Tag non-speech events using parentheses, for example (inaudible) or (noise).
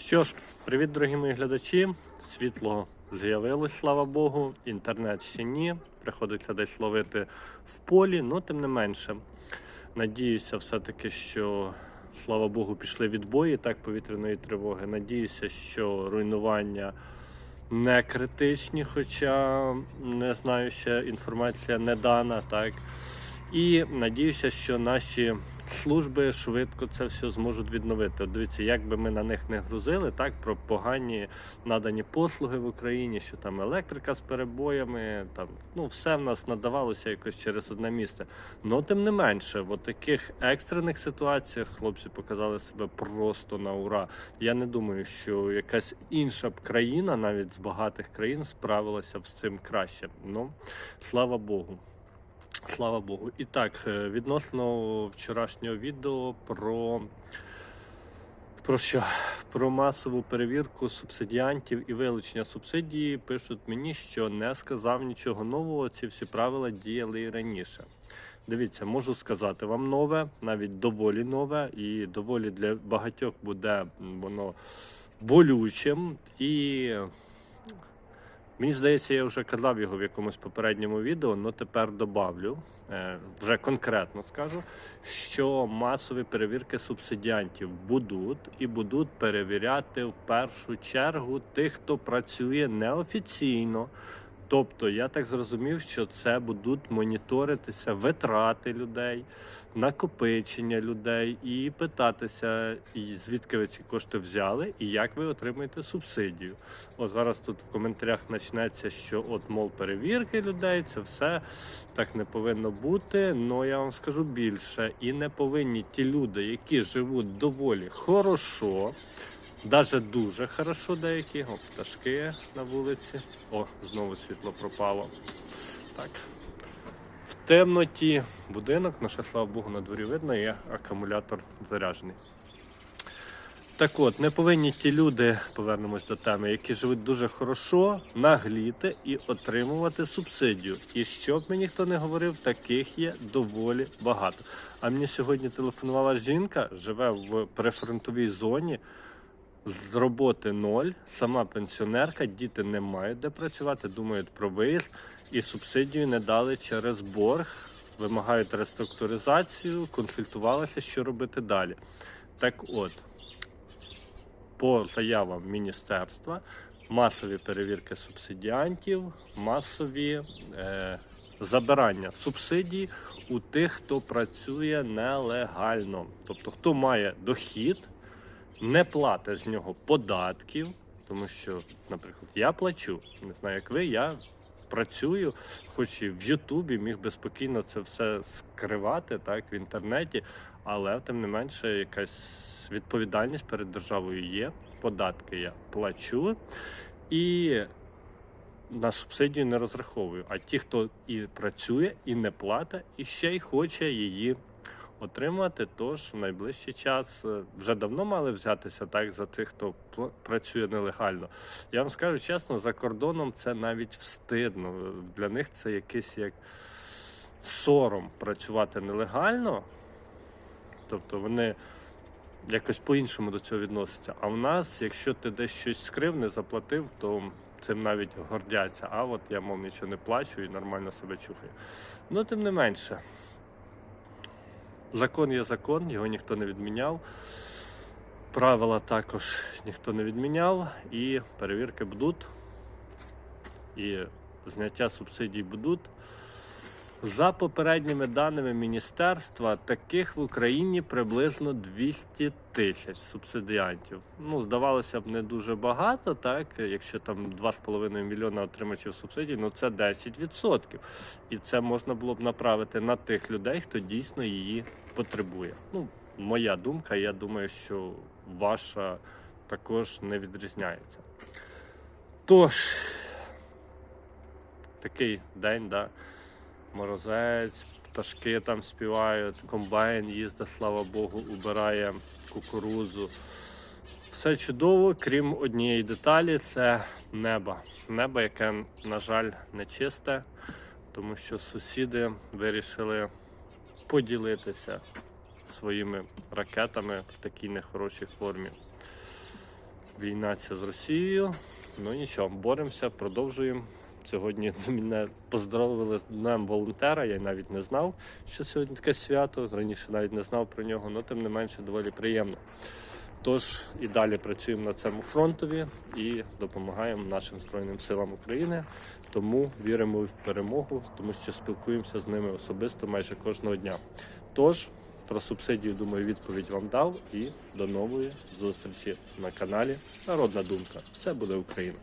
Що ж, привіт, дорогі мої глядачі. Світло з'явилось, слава Богу. Інтернет ще ні. Приходиться десь ловити в полі, ну тим не менше. Надіюся, все-таки, що слава Богу, пішли відбої так повітряної тривоги. Надіюся, що руйнування не критичні, хоча не знаю, ще інформація не дана, так. І надіюся, що наші служби швидко це все зможуть відновити. Дивіться, як би ми на них не грузили, так про погані надані послуги в Україні, що там електрика з перебоями, там ну все в нас надавалося якось через одне місце. Ну тим не менше, в таких екстрених ситуаціях хлопці показали себе просто на ура. Я не думаю, що якась інша б країна, навіть з багатих країн, справилася з цим краще. Ну слава Богу. Слава Богу. І так, е, відносно вчорашнього відео про, про що? Про масову перевірку субсидіантів і вилучення субсидії пишуть мені, що не сказав нічого нового. Ці всі правила діяли і раніше. Дивіться, можу сказати вам нове, навіть доволі нове, і доволі для багатьох буде воно болючим. І Мені здається, я вже казав його в якомусь попередньому відео, але тепер добавлю, е, вже конкретно скажу, що масові перевірки субсидіантів будуть і будуть перевіряти в першу чергу тих, хто працює неофіційно. Тобто я так зрозумів, що це будуть моніторитися витрати людей, накопичення людей і питатися, звідки ви ці кошти взяли, і як ви отримуєте субсидію. От зараз тут в коментарях почнеться, що от мов перевірки людей, це все так не повинно бути. Ну я вам скажу більше, і не повинні ті люди, які живуть доволі хорошо. Даже дуже хорошо деякі. О, пташки на вулиці. О, знову світло пропало. Так. В темноті будинок, ну ще, слава Богу, на дворі видно, і акумулятор заряджений. Так от, не повинні ті люди, повернемось до теми, які живуть дуже хорошо, нагліти і отримувати субсидію. І щоб мені ніхто не говорив, таких є доволі багато. А мені сьогодні телефонувала жінка, живе в прифронтовій зоні. З роботи ноль, сама пенсіонерка, діти не мають де працювати, думають про виїзд і субсидію не дали через борг, вимагають реструктуризацію, консультувалися, що робити далі. Так от, по заявам міністерства, масові перевірки субсидіантів, масові е, забирання субсидій у тих, хто працює нелегально. Тобто, хто має дохід не платить з нього податків, тому що, наприклад, я плачу, не знаю, як ви, я працюю, хоч і в Ютубі міг би спокійно це все скривати так, в інтернеті, але тим не менше якась відповідальність перед державою є. Податки я плачу і на субсидію не розраховую. А ті, хто і працює, і не платить, і ще й хоче її отримати. Тож в найближчий час е, вже давно мали взятися так за тих, хто працює нелегально. Я вам скажу чесно, за кордоном це навіть встидно. Для них це якийсь як сором працювати нелегально. Тобто вони якось по-іншому до цього відносяться. А в нас, якщо ти десь щось скрив, не заплатив, то цим навіть гордяться. А от я, мов, нічого не плачу і нормально себе чухаю. Ну, тим не менше. Закон є закон, його ніхто не відміняв. Правила також ніхто не відміняв, і перевірки будуть, і зняття субсидій будуть. За попередніми даними міністерства, таких в Україні приблизно 200 тисяч субсидіантів. Ну, здавалося б, не дуже багато, так? Якщо там 2,5 мільйона отримачів субсидій, ну це 10%. І це можна було б направити на тих людей, хто дійсно її потребує. Ну, моя думка, я думаю, що ваша також не відрізняється. Тож, такий день, да. Морозець, пташки там співають, комбайн їздить, слава Богу, убирає кукурудзу. Все чудово, крім однієї деталі, це небо. Небо, яке, на жаль, не чисте, тому що сусіди вирішили поділитися своїми ракетами в такій нехорошій формі. Війна ця з Росією. Ну нічого, боремося, продовжуємо. Сьогодні (laughs) мене поздоровили з Днем волонтера. Я навіть не знав, що сьогодні таке свято. Раніше навіть не знав про нього, але тим не менше доволі приємно. Тож і далі працюємо на цьому фронтові і допомагаємо нашим Збройним силам України. Тому віримо в перемогу, тому що спілкуємося з ними особисто майже кожного дня. Тож про субсидію, думаю, відповідь вам дав. І до нової зустрічі на каналі Народна Думка. Все буде Україна.